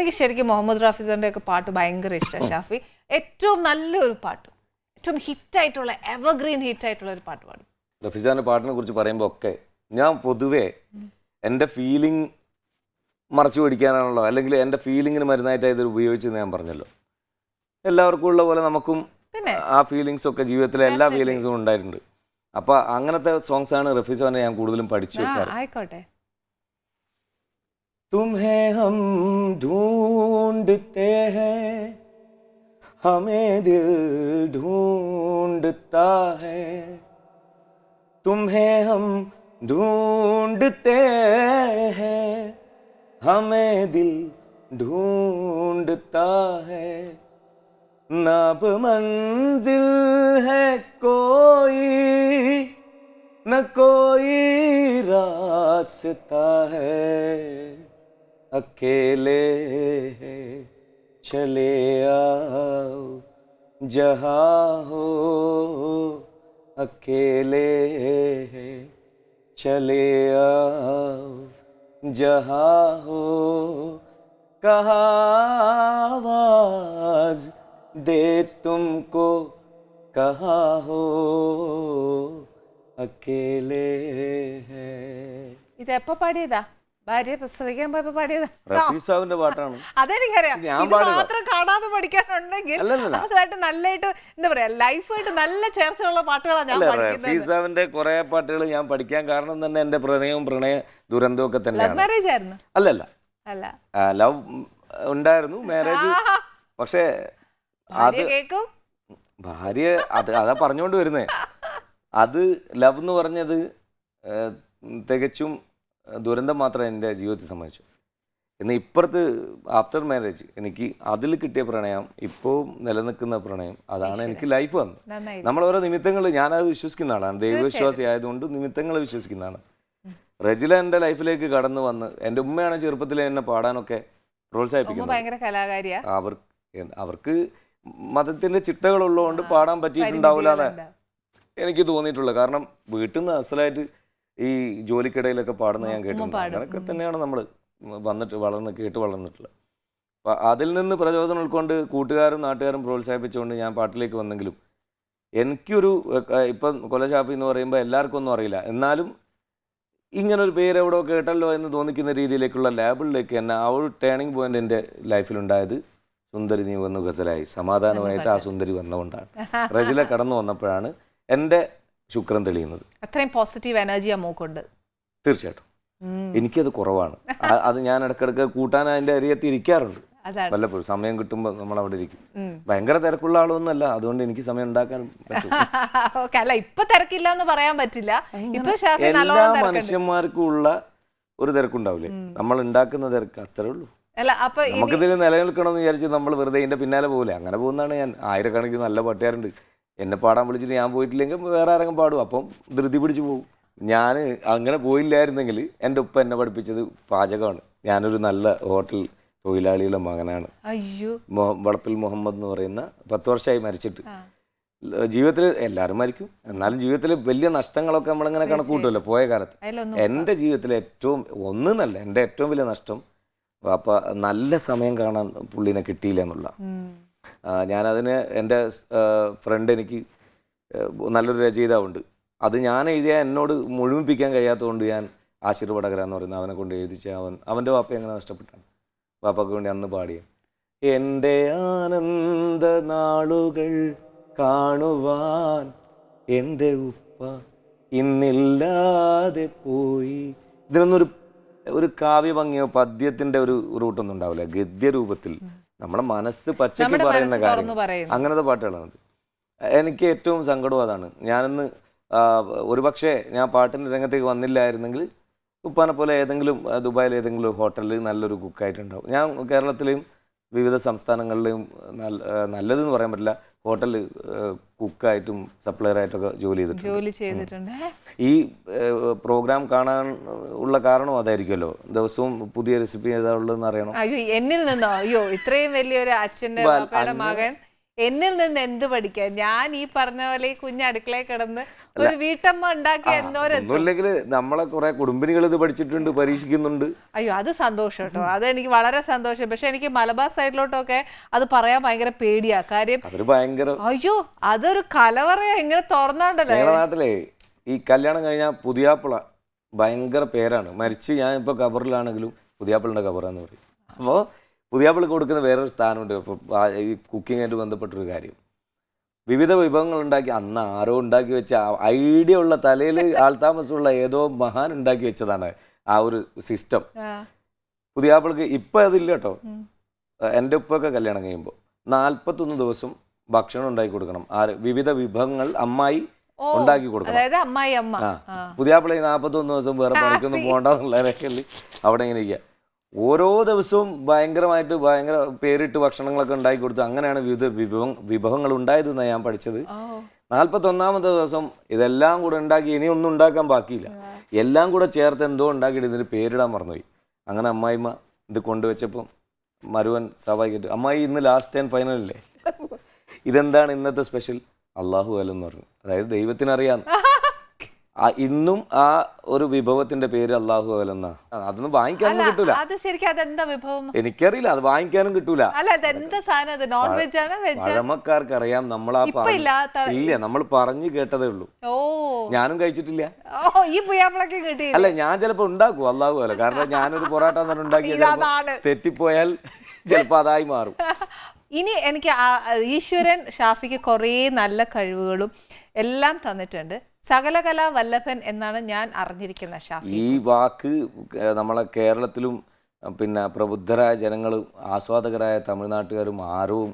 എനിക്ക് ശരിക്കും മുഹമ്മദ് റാഫിസറിന്റെ ഒക്കെ പാട്ട് ഭയങ്കര ഇഷ്ടമാണ് ഷാഫി. ഏറ്റവും നല്ലൊരു പാട്ട്. ഏറ്റവും ഹിറ്റായിട്ടുള്ള എവർഗ്രീൻ ഹിറ്റായിട്ടുള്ള ഒരു പാട്ട് പാടും. റഫീസാന്റെ പാട്ടിനെ കുറിച്ച് പറയുമ്പോൾ ഒക്കെ ഞാൻ പൊതുവേ എന്റെ ഫീലിംഗ് മറച്ചു പിടിക്കാനാണല്ലോ അല്ലെങ്കിൽ എന്റെ ഫീലിങ്ങിന് മരുന്നായിട്ട് ഇത് ഉപയോഗിച്ചെന്ന് ഞാൻ പറഞ്ഞല്ലോ. എല്ലാവർക്കും ഉള്ള പോലെ നമുക്കും ആ ഫീലിങ്സ് ഒക്കെ ജീവിതത്തിലെ എല്ലാ ഫീലിംഗ്സും ഫീലിങ്സും ഉണ്ടായിട്ടുണ്ട്. അപ്പോൾ അങ്ങനത്തെ സോങ്സ് ആണ് റഫീസാറിനെ ഞാൻ കൂടുതലും പഠിച്ചു വെക്കാറ്. ആയിക്കോട്ടെ. तुम्हें हम ढूंढते हैं, हमें दिल ढूंढता है। तुम्हें हम ढूंढते हैं, हमें दिल ढूंढता है। नाब मंजिल है कोई, न कोई रास्ता है। अकेले है चले आओ जहाँ हो अकेले है चले आओ जहाँ हो कहा आवाज दे तुमको कहाँ हो अकेले है ഇത് എപ്പോ പാടിയതാ ഭാര്യ പ്രസവിക്കാൻ പോയപ്പോ പാടിയതാ റഫീസാവിന്റെ പാട്ടാണ്. അതെനിക്കറിയാം. ഇത്. മാത്രം കാണാതെ പഠിക്കാനുണ്ടെങ്കിൽ. അതായിട്ട് നല്ലതായിട്ട് എന്താ പറയാ ലൈഫായിട്ട് നല്ല ചേർച്ചയുള്ള പാട്ടുകളാണ് ഞാൻ റഫീസാവിന്റെ കുറെ പാട്ടുകൾ ഞാൻ പഠിക്കാൻ കാരണം തന്നെ എന്റെ പ്രണയവും പ്രണയ ദുരന്തവും ഒക്കെ തന്നെയാണ്. മാരേജ് ആയിരുന്നു? അല്ലല്ല. അല്ല. ലവ് ഉണ്ടായിരുന്നു മാരേജ് പക്ഷേ അത് ഭാര്യ ഭാര്യ അത് അതാ പറഞ്ഞുകൊണ്ട് വരുന്നേ. അത് ലവ് എന്ന് പറഞ്ഞത് തികച്ചും ദുരന്തം മാത്രം എന്റെ ജീവിതത്തിൽ സംബന്ധിച്ചു എന്നാൽ ഇപ്പുറത്ത് ആഫ്റ്റർ മാരേജ് എനിക്ക് അതിൽ കിട്ടിയ പ്രണയം ഇപ്പോൾ നിലനിൽക്കുന്ന പ്രണയം അതാണ് എനിക്ക് ലൈഫ് വന്നത്. നമ്മൾ ഓരോ നിമിത്തങ്ങൾ ഞാനത് വിശ്വസിക്കുന്ന ആളാണ് ദൈവവിശ്വാസി ആയതുകൊണ്ട് നിമിത്തങ്ങൾ വിശ്വസിക്കുന്നതാണ്. റജില എന്റെ ലൈഫിലേക്ക് കടന്നു വന്ന് എന്റെ ഉമ്മയാണ് ചെറുപ്പത്തിൽ എന്നെ പാടാനൊക്കെ പ്രോത്സാഹിപ്പിക്കുന്നത്. അവർ അവർക്ക് മതത്തിന്റെ ചിട്ടകളുള്ളതുകൊണ്ട് പാടാൻ പറ്റിയിട്ടുണ്ടാവില്ല എന്ന് പരിമിതികളുണ്ട്. എനിക്ക് തോന്നിയിട്ടുള്ളത്. കാരണം വീട്ടിൽ നിന്ന് അസലായിട്ട് ഈ ജോലിക്കിടയിലൊക്കെ പാടുന്ന ഞാൻ കേട്ടിട്ടുണ്ട്. അതൊക്കെ തന്നെയാണ് നമ്മൾ വന്നിട്ട് വളർന്ന് കേട്ട് വളർന്നിട്ടുള്ളത്. അപ്പം അതിൽ നിന്ന് പ്രചോദനം ഉൾക്കൊണ്ട് കൂട്ടുകാരും നാട്ടുകാരും പ്രോത്സാഹിപ്പിച്ചുകൊണ്ട് ഞാൻ പാട്ടിലേക്ക് വന്നെങ്കിലും എനിക്കൊരു ഇപ്പം കൊലശാപ്പി എന്ന് പറയുമ്പോൾ എല്ലാവർക്കും ഒന്നും അറിയില്ല. എന്നാലും ഇങ്ങനൊരു പേര് എവിടെ കേട്ടല്ലോ എന്ന് തോന്നിക്കുന്ന രീതിയിലേക്കുള്ള ലേബിളിലേക്ക് തന്നെ ആ ഒരു ടേണിംഗ് പോയിന്റ് എന്റെ ലൈഫിലുണ്ടായത് സുന്ദരി നീ വന്നു ഗസലായി. സമാധാനമായിട്ട് ആ സുന്ദരി വന്നുകൊണ്ടാണ് റജില കടന്നു വന്നപ്പോഴാണ് എന്റെ ശുക്രൻ തെളിയുന്നത്. അത്രയും പോസിറ്റീവ് എനർജി ആ മൂക്കുണ്ട്. തീർച്ചയായിട്ടും. എനിക്കത് കുറവാണ്. അത് ഞാൻ ഇടക്കിടക്ക് കൂട്ടാൻ അതിന്റെ അരിയത്ത് ഇരിക്കാറുണ്ട്. വല്ലപ്പോഴും സമയം കിട്ടുമ്പോൾ നമ്മൾ അവിടെ ഇരിക്കും. ഭയങ്കര തിരക്കുള്ള ആളൊന്നുമല്ല. അതുകൊണ്ട് എനിക്ക് സമയം ഉണ്ടാക്കാൻ പറ്റും ഓക്കെ അല്ല ഇപ്പൊ തിരക്കില്ല എന്ന് പറയാൻ പറ്റില്ല. ഇപ്പൊ ഷാഫി എല്ലാ നല്ലോണം തിരക്കുണ്ട്. മനുഷ്യന്മാർക്കും ഉള്ള ഒരു തിരക്കുണ്ടാവില്ലേ? നമ്മൾ ഉണ്ടാക്കുന്ന തിരക്ക് അത്രേ ഉള്ളൂ. അല്ല അപ്പൊ നമുക്കിതിൽ നിലനിൽക്കണമെന്ന് വിചാരിച്ച് നമ്മൾ വെറുതെ ഇതിന്റെ പിന്നാലെ പോകില്ല അങ്ങനെ പോകുന്നതാണ് ഞാൻ. ആയിരക്കണക്കിന് നല്ല പാട്ടുകാരുണ്ട്. എന്നെ പാടാൻ വിളിച്ചിട്ട് ഞാൻ പോയിട്ടില്ലെങ്കിൽ വേറെ ആരെങ്കിലും പാടും. അപ്പം ധൃതി പിടിച്ച് പോകും ഞാൻ അങ്ങനെ പോയില്ലായിരുന്നെങ്കിൽ എന്റെ ഉപ്പ എന്നെ പഠിപ്പിച്ചത് പാചകമാണ്. ഞാനൊരു നല്ല ഹോട്ടൽ തൊഴിലാളിയുടെ മകനാണ്. അയ്യോ. വളപ്പിൽ മുഹമ്മദ് എന്ന് പറയുന്ന പത്ത് വർഷമായി മരിച്ചിട്ട്. ജീവിതത്തിൽ എല്ലാവരും മരിക്കും. എന്നാലും ജീവിതത്തിൽ വലിയ നഷ്ടങ്ങളൊക്കെ നമ്മളിങ്ങനെ കണക്കൂട്ടുമല്ലോ പോയ കാലത്ത്. എന്റെ ജീവിതത്തിൽ ഏറ്റവും ഒന്നെന്നല്ല എന്റെ ഏറ്റവും വലിയ നഷ്ടം അപ്പം നല്ല സമയം കാണാൻ പുള്ളിനെ കിട്ടിയില്ല എന്നുള്ള. ഞാനതിന് എന്റെ ഫ്രണ്ട് എനിക്ക് നല്ലൊരു രചയിതാവുണ്ട്. അത് ഞാൻ എഴുതിയ എന്നോട് മുഴുമിപ്പിക്കാൻ കഴിയാത്തതുകൊണ്ട് ഞാൻ ആശിർ വടകര എന്ന് പറയുന്ന അവനെ കൊണ്ട് എഴുതിച്ച അവൻ അവന്റെ വാപ്പ എങ്ങനെ നഷ്ടപ്പെട്ടാണ്. വാപ്പക്ക് വേണ്ടി അന്ന് പാടിയ എന്റെ ആനന്ദ നാളുകൾ കാണുവാൻ എന്റെ ഉപ്പ ഇന്നില്ലാതെ പോയി. ഇതിനൊന്നൊരു ഒരു കാവ്യ ഭംഗിയോ പദ്യത്തിന്റെ ഒരു റൂട്ടൊന്നും ഉണ്ടാവില്ല. ഗദ്യരൂപത്തിൽ നമ്മുടെ മനസ്സ് പച്ചയ്ക്ക് പറയുന്ന കാര്യം. അങ്ങനത്തെ പാട്ടുകളാണ് എനിക്ക് ഏറ്റവും സങ്കടവും അതാണ്. ഞാനിന്ന് ഒരു ഒരുപക്ഷെ ഞാൻ പാട്ടിന്റെ രംഗത്തേക്ക് വന്നില്ലായിരുന്നെങ്കിൽ ഉപ്പാനെ പോലെ ഏതെങ്കിലും ദുബായിൽ ഏതെങ്കിലും ഹോട്ടലിൽ നല്ലൊരു കുക്കായിട്ടുണ്ടാവും. ഞാൻ കേരളത്തിലെയും വിവിധ സംസ്ഥാനങ്ങളിലെയും നല്ല നല്ലതെന്ന് പറയാൻ പറ്റില്ല. ഹോട്ടലിൽ കുക്കായിട്ടും സപ്ലയറായിട്ടൊക്കെ ജോലി ചെയ്തിട്ടുണ്ട്. ജോലി ചെയ്തിട്ടുണ്ട്. ഈ പ്രോഗ്രാം കാണാൻ ഉള്ള കാരണം അതായിരിക്കുമല്ലോ? ദിവസവും പുതിയ റെസിപ്പി ഏതാ ഉള്ളതെന്ന് അറിയണം? അയ്യോ എന്നിൽ നിന്നോ? അയ്യോ ഇത്രയും വലിയൊരു അച്ഛന്റെ മകൻ എന്നിൽ നിന്ന് എന്ത് പഠിക്കാൻ? ഞാൻ ഈ പറഞ്ഞ പോലെ ഈ കുഞ്ഞ് അടുക്കളയിൽ കിടന്ന് ഒരു വീട്ടമ്മ ഉണ്ടാക്കിയ ഒന്നുമില്ലെങ്കിൽ നമ്മളെ കുറെ കുടുംബിനികൾ ഇത് പഠിച്ചിട്ടുണ്ട് പരീക്ഷിക്കുന്നുണ്ട്. അയ്യോ അത് സന്തോഷം കേട്ടോ അത് എനിക്ക് വളരെ സന്തോഷം. പക്ഷെ എനിക്ക് മലബാർ സൈഡിലോട്ടൊക്കെ അത് പറയാൻ ഭയങ്കര പേടിയാ. കാര്യം ഭയങ്കര അയ്യോ അതൊരു കലവറയാ. ഇങ്ങനെ തുറന്നാണ്ടല്ലോ? നാട്ടിലെ ഈ കല്യാണം കഴിഞ്ഞാൽ പുതിയാപ്പിള ഭയങ്കര പേരാണ്. മരിച്ച് ഞാൻ ഇപ്പോൾ കബറിലാണെങ്കിലും പുതിയാപ്പിളിന്റെ കബറാന്ന് പറയും. അപ്പോൾ പുതിയാപ്പിളക്ക് കൊടുക്കുന്ന വേറൊരു സ്ഥാനമുണ്ട്. അപ്പം ഈ കുക്കിങ്ങായിട്ട് ബന്ധപ്പെട്ടൊരു കാര്യം. വിവിധ വിഭവങ്ങൾ ഉണ്ടാക്കി അന്ന് ആരോ ഉണ്ടാക്കി വെച്ച ഐഡിയ ഉള്ള തലയിൽ ആൾതാമസമുള്ള ഏതോ മഹാൻ ഉണ്ടാക്കി വെച്ചതാണ് ആ ഒരു സിസ്റ്റം. ആ, പുതിയാപ്പിളക്ക് ഇപ്പം അതില്ല കേട്ടോ. എന്റെ ഉപ്പൊക്കെ കല്യാണം കഴിയുമ്പോൾ നാൽപ്പത്തൊന്ന് ദിവസം ഭക്ഷണം ഉണ്ടാക്കി കൊടുക്കണം. ആര് വിവിധ വിഭവങ്ങൾ അമ്മായി ഉണ്ടാക്കി കൊടുക്കണം. അതായത് അമ്മായി അമ്മ. പുതിയാപ്പിള നാൽപ്പത്തൊന്ന് ദിവസം വേറെ പണിക്കൊന്നും പോകണ്ടെന്നുള്ള അവിടെ ഇങ്ങനെ ഇരിക്കുക ഓരോ ദിവസവും ഭയങ്കരമായിട്ട് ഭയങ്കര പേരിട്ട് ഭക്ഷണങ്ങളൊക്കെ ഉണ്ടാക്കി കൊടുത്തു അങ്ങനെയാണ് വിവിധ വിഭവം വിഭവങ്ങൾ ഉണ്ടായതെന്നാണ് ഞാൻ പഠിച്ചത്. നാൽപ്പത്തി ഒന്നാമത്തെ ദിവസം ഇതെല്ലാം കൂടെ ഉണ്ടാക്കി ഇനി ഒന്നും ഉണ്ടാക്കാൻ ബാക്കിയില്ല. എല്ലാം കൂടെ ചേർത്ത് എന്തോ ഉണ്ടാക്കിയിട്ട് ഇതിന് പേരിടാൻ മറന്നുപോയി. അങ്ങനെ അമ്മായിമ്മ ഇത് കൊണ്ടുവച്ചപ്പം മരുവൻ സ്വാഭാവികമായിട്ട് അമ്മായി ഇന്ന് ലാസ്റ്റ് ആൻഡ് ഫൈനൽ അല്ലേ? ഇതെന്താണ് ഇന്നത്തെ സ്പെഷ്യൽ അള്ളാഹു അലെന്ന് പറഞ്ഞു. അതായത് ദൈവത്തിനറിയാം. ആ ഇന്നും ആ ഒരു വിഭവത്തിന്റെ പേര് അള്ളാഹു അലെന്നാ അതൊന്നും വാങ്ങിക്കാനൊന്നും കിട്ടൂല. അത് ശരിക്കും അതെന്താ വിഭവം? എനിക്കറിയില്ല അത് വാങ്ങിക്കാനും കിട്ടൂല. അല്ല അതെന്താ സാധനം? അത് നോൺ വെജ് ആണ്? വെജ് പഴമക്കാർക്ക് അറിയാം നമ്മൾ ആ ഇല്ല നമ്മൾ പറഞ്ഞു കേട്ടതേ ഉള്ളൂ. ഓ. ഞാനും കഴിച്ചിട്ടില്ല. ഈ പുയ്യാപ്പിളക്ക് കിട്ടി അല്ല ഞാൻ ചിലപ്പോ ഉണ്ടാക്കും അള്ളാഹു അല്ല കാരണം ഞാനൊരു പൊറാട്ട ഉണ്ടാക്കിയ തെറ്റിപ്പോയാൽ ചിലപ്പോ അതായി മാറും. ഇനി എനിക്ക് ഈശ്വരൻ ഷാഫിക്ക് കുറേ നല്ല കഴിവുകളും എല്ലാം തന്നിട്ടുണ്ട്. സകലകല വല്ലഭൻ എന്നാണ് ഞാൻ അറിഞ്ഞിരിക്കുന്ന ഷാഫി ഈ വാക്ക് നമ്മളെ കേരളത്തിലും പിന്നെ പ്രബുദ്ധരായ ജനങ്ങളും ആസ്വാദകരായ തമിഴ്നാട്ടുകാരും ആരും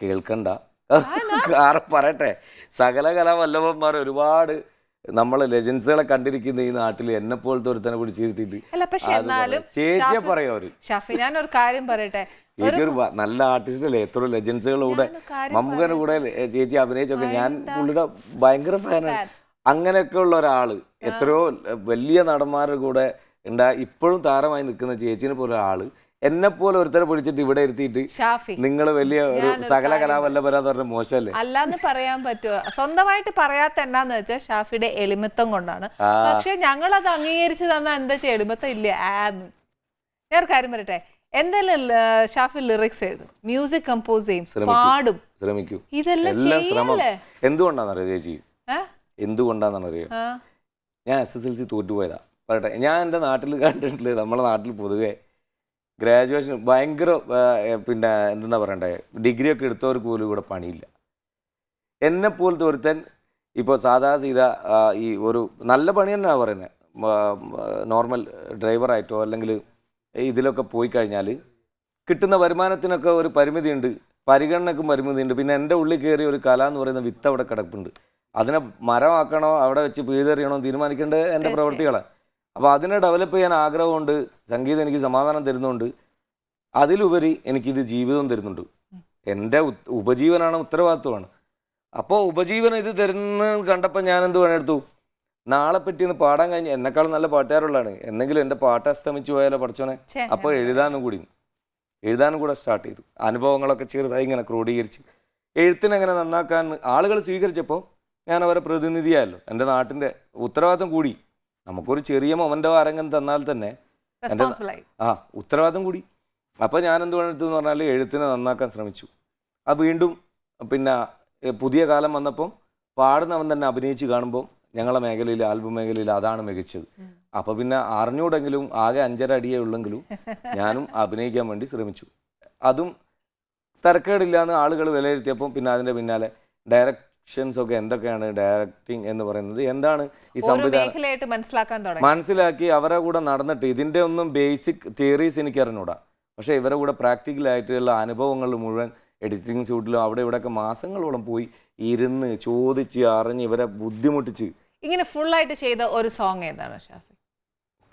കേൾക്കണ്ട. ആരെ പറയട്ടെ? സകലകല കലാവല്ലഭന്മാർ ഒരുപാട് നമ്മളെ ലെജൻസുകളെ കണ്ടിരിക്കുന്ന ഈ നാട്ടിൽ എന്നെ പോലത്തെ ഒരുത്തനെ പിടിച്ചിരുത്തിയിട്ട് അല്ല പക്ഷെ എന്നാലും പറയും. ചേച്ചിയെ പറയും ഷാഫി ഒരു കാര്യം പറയട്ടെ? ചേച്ചി ഒരു നല്ല ആർട്ടിസ്റ്റ് അല്ലേ എത്ര ലെജൻസുകളുടെ കൂടെ കൂടെ ചേച്ചി അഭിനയിച്ചൊക്കെ ഞാൻ പുള്ളിയുടെ ഭയങ്കര ഫാനാണ് അങ്ങനെയൊക്കെ ഉള്ള ഒരാൾ. എത്രയോ വലിയ നടന്മാരുടെ കൂടെ ഉണ്ടാ ഇപ്പോഴും താരമായി നിൽക്കുന്ന ചേച്ചിനെ പോലെ ആൾ എന്നെ പോലെ ഒരുത്തരെ പിടിച്ചിട്ട് ഇവിടെ ഇരുത്തിയിട്ട് ഷാഫി നിങ്ങൾ വലിയ ഒരു സകല പറയാന്ന് പറഞ്ഞ മോശമല്ലേ? അല്ലാന്ന് പറയാൻ പറ്റുമോ സ്വന്തമായിട്ട് പറയാത്ത എന്നാന്ന് വെച്ചാൽ ഷാഫിയുടെ എളിമത്തം കൊണ്ടാണ്. പക്ഷെ ഞങ്ങൾ അത് അംഗീകരിച്ചു തന്ന എന്താ വെച്ചാൽ എളിമത്തം ഇല്ല. ആന്ന്. ഞാൻ കാര്യം പറയട്ടെ? എന്തായാലും ഷാഫി ലിറിക്സ് എഴുതും? മ്യൂസിക് കമ്പോസ് ചെയ്യും. പാടും. ശ്രമിക്കൂ. ഇതെല്ലാം ശ്രമം. എന്തുകൊണ്ടാണെന്നറിയോ ചേച്ചി? എന്തുകൊണ്ടാണെന്നറിയോ? ഞാൻ എസ് എസ് എൽ സി തോറ്റുപോയതാ. പറയട്ടെ ഞാൻ എന്റെ നാട്ടിൽ കണ്ടിട്ടില്ല നമ്മുടെ നാട്ടിൽ പൊതുവെ ഗ്രാജുവേഷൻ ഭയങ്കര പിന്നെ എന്താ പറയണ്ടേ ഡിഗ്രി ഒക്കെ എടുത്തവർക്ക് പോലും ഇവിടെ പണിയില്ല. എന്നെ പോലത്തെ ഒരുത്തൻ ഇപ്പോൾ സാധാ സീത ഈ ഒരു നല്ല പണി തന്നെയാണ് പറയുന്നത് നോർമൽ ഡ്രൈവറായിട്ടോ അല്ലെങ്കിൽ ഇതിലൊക്കെ പോയി കഴിഞ്ഞാൽ കിട്ടുന്ന വരുമാനത്തിനൊക്കെ ഒരു പരിമിതിയുണ്ട് പരിഗണനക്കും പരിമിതിയുണ്ട്. പിന്നെ എന്റെ ഉള്ളിൽ കയറിയ ഒരു കല എന്ന് പറയുന്ന വിത്ത് അവിടെ കിടപ്പുണ്ട്. അതിനെ മരമാക്കണോ അവിടെ വെച്ച് പിഴുതെറിയണോ തീരുമാനിക്കേണ്ട എന്റെ പ്രവൃത്തികളാണ് അപ്പോൾ അതിനെ ഡെവലപ്പ് ചെയ്യാൻ ആഗ്രഹമുണ്ട് സംഗീതം എനിക്ക് സമാധാനം തരുന്നുണ്ട്. അതിലുപരി എനിക്കിത് ജീവിതം തരുന്നുണ്ട്. എന്റെ ഉപജീവനാണ് ഉത്തരവാദിത്വമാണ്. അപ്പോൾ ഉപജീവനം ഇത് തരുന്ന കണ്ടപ്പോൾ ഞാൻ എന്ത് പണിയെടുത്തു? നാളെ പറ്റിയൊന്ന് പാടാൻ കഴിഞ്ഞ് എന്നെക്കാളും നല്ല പാട്ടുകാരുള്ളതാണ്. എന്തെങ്കിലും എന്റെ പാട്ട് അസ്തമിച്ചു പോയാലോ പഠിച്ചോനെ? അപ്പോൾ എഴുതാനും കൂടി. എഴുതാനും കൂടെ സ്റ്റാർട്ട് ചെയ്തു. അനുഭവങ്ങളൊക്കെ ചെറുതായി ഇങ്ങനെ ക്രോഡീകരിച്ച്. എഴുത്തിനെങ്ങനെ നന്നാക്കാൻ ആളുകൾ സ്വീകരിച്ചപ്പോൾ ഞാൻ അവരെ പ്രതിനിധിയായല്ലോ. എന്റെ നാട്ടിന്റെ ഉത്തരവാദിത്തം കൂടി. നമുക്കൊരു ചെറിയ മൊമന്റോ ആരെങ്കിലും തന്നാൽ തന്നെ എന്റെ ആ ഉത്തരവാദിത്തം കൂടി. അപ്പോൾ ഞാൻ എന്ത് എന്ന് പറഞ്ഞാൽ എഴുത്തിനെ നന്നാക്കാൻ ശ്രമിച്ചു. അത് വീണ്ടും പിന്നെ പുതിയ കാലം വന്നപ്പം പാടുന്നവൻ തന്നെ അഭിനയിച്ച് കാണുമ്പോൾ ഞങ്ങളെ മേഖലയിൽ ആൽബം മേഖലയിൽ അതാണ് മികച്ചത്. അപ്പൊ പിന്നെ അറിഞ്ഞൂടെങ്കിലും ആകെ അഞ്ചര അടിയേ ഉള്ളെങ്കിലും ഞാനും അഭിനയിക്കാൻ വേണ്ടി ശ്രമിച്ചു. അതും തിരക്കേടില്ലാന്ന് ആളുകൾ വിലയിരുത്തിയപ്പോൾ പിന്നെ അതിന്റെ പിന്നാലെ ഡയറക്ഷൻസ് ഒക്കെ എന്തൊക്കെയാണ് ഡയറക്ടിങ് എന്ന് പറയുന്നത് എന്താണ് ഈ സംവിധാനം മനസ്സിലാക്കി അവരെ കൂടെ നടന്നിട്ട് ഇതിന്റെ ഒന്നും ബേസിക് തിയറീസ് എനിക്ക് അറിഞ്ഞൂടാ. പക്ഷേ ഇവരെ കൂടെ പ്രാക്ടിക്കലായിട്ടുള്ള അനുഭവങ്ങൾ മുഴുവൻ എഡിറ്റിംഗ് ഷൂട്ടിലും അവിടെ ഇവിടെയൊക്കെ മാസങ്ങളോളം പോയി ഇരുന്ന് ചോദിച്ച് അറിഞ്ഞ് ഇവരെ ബുദ്ധിമുട്ടിച്ച് ഇങ്ങനെ ഫുൾ ആയിട്ട് ചെയ്ത ഒരു സോങ് ഏതാണ് ഷാഫി?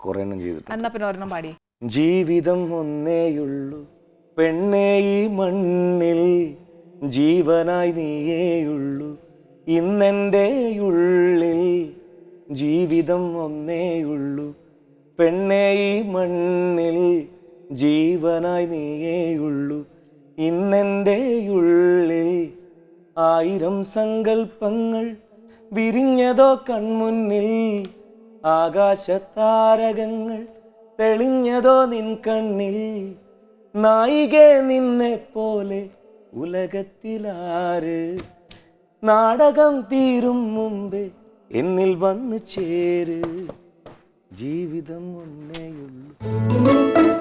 കുറേ എണ്ണം ചെയ്തിട്ടുണ്ട്. എന്നാ പിന്നെ ഒരെണ്ണം പാടി. ജീവിതം ഒന്നേയുള്ളൂ പെണ്ണേ ഈ മണ്ണിൽ ജീവനായി നീയേയുള്ളൂ. ഇന്നെന്റെ ഉള്ളിൽ ജീവിതം ഒന്നേയുള്ളൂ പെണ്ണേ ഈ മണ്ണിൽ ജീവനായി നീയേയുള്ളൂ. ഇന്നെന്റെ ഉള്ളിൽ ആയിരം സങ്കൽപ്പങ്ങൾ വിരിഞ്ഞതോ കൺമുന്നിൽ ആകാശതാരകങ്ങൾ തെളിഞ്ഞതോ നിൻ കണ്ണിൽ. നായികെ നിന്നെ പോലെ ഉലകത്തിലാര്? നാടകം തീരും മുമ്പേ എന്നിൽ വന്നു ചേര്. ജീവിതം ഒന്നേയുള്ളൂ.